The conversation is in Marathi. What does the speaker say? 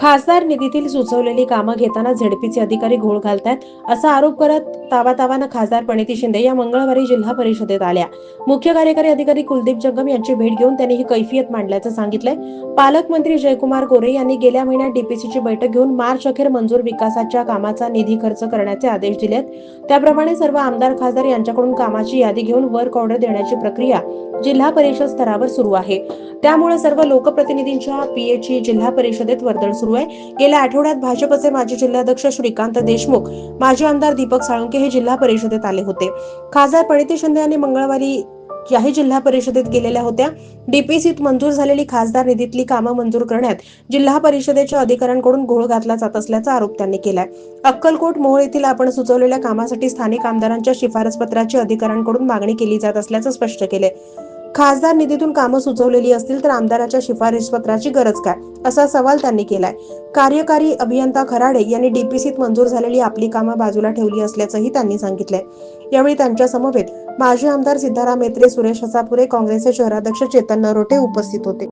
खासदार निधीतील सुचवलेली कामं घेताना झडपीचे अधिकारी घोळ घालतायत असा आरोप करत तावातावानं खासदार प्रणिती शिंदे या मंगळवारी जिल्हा परिषदेत आल्या. मुख्य कार्यकारी अधिकारी कुलदीप जंगम यांची भेट घेऊन त्यांनी ही कैफियत मांडल्याचं सांगितलंय. पालकमंत्री जयकुमार गोरे यांनी गेल्या महिन्यात डीपीसीची बैठक घेऊन मार्च अखेर मंजूर विकासाच्या कामाचा निधी खर्च करण्याचे आदेश दिलेत. त्याप्रमाणे सर्व आमदार खासदार यांच्याकडून कामाची यादी घेऊन वर्क ऑर्डर देण्याची प्रक्रिया जिल्हा परिषद स्तरावर सुरू आहे. त्यामुळे सर्व लोकप्रतिनिधींच्या पीएची जिल्हा परिषदेत वर्दळ सुरू सुरू आहे. गेल्या आठवड्यात भाजपचे माजी जिल्हाध्यक्ष श्रीकांत देशमुख माजी आमदार दीपक साळुंके हे जिल्हा परिषदेत आले होते. खासदार प्रणिती शिंदे यांनी मंगळवारी याही जिल्हा परिषदेत गेलेल्या होत्या. डीपीसीत मंजूर झालेली खासदार निधीतली कामं मंजूर करण्यात जिल्हा परिषदेच्या अधिकाऱ्यांकडून घोळ घातला जात असल्याचा आरोप त्यांनी केलाय. अक्कलकोट मोहोळ येथील आपण सुचवलेल्या कामासाठी स्थानिक आमदारांच्या शिफारस पत्राची अधिकाऱ्यांकडून मागणी केली जात असल्याचं स्पष्ट केलंय. खासदार निधीतून कामं सुचवलेली असतील तर आमदाराच्या शिफारसपत्राची गरज काय? असा सवाल त्यांनी केलाय. कार्यकारी अभियंता खराडे यांनी डीपीसीत मंजूर झालेली आपली कामं बाजूला ठेवली असल्याचंही त्यांनी सांगितलंय. यावेळी त्यांच्या समवेत माजी आमदार सिद्धाराम मेत्रे सुरेश हसापुरे काँग्रेसचे शहराध्यक्ष चेतन नरोटे उपस्थित होते.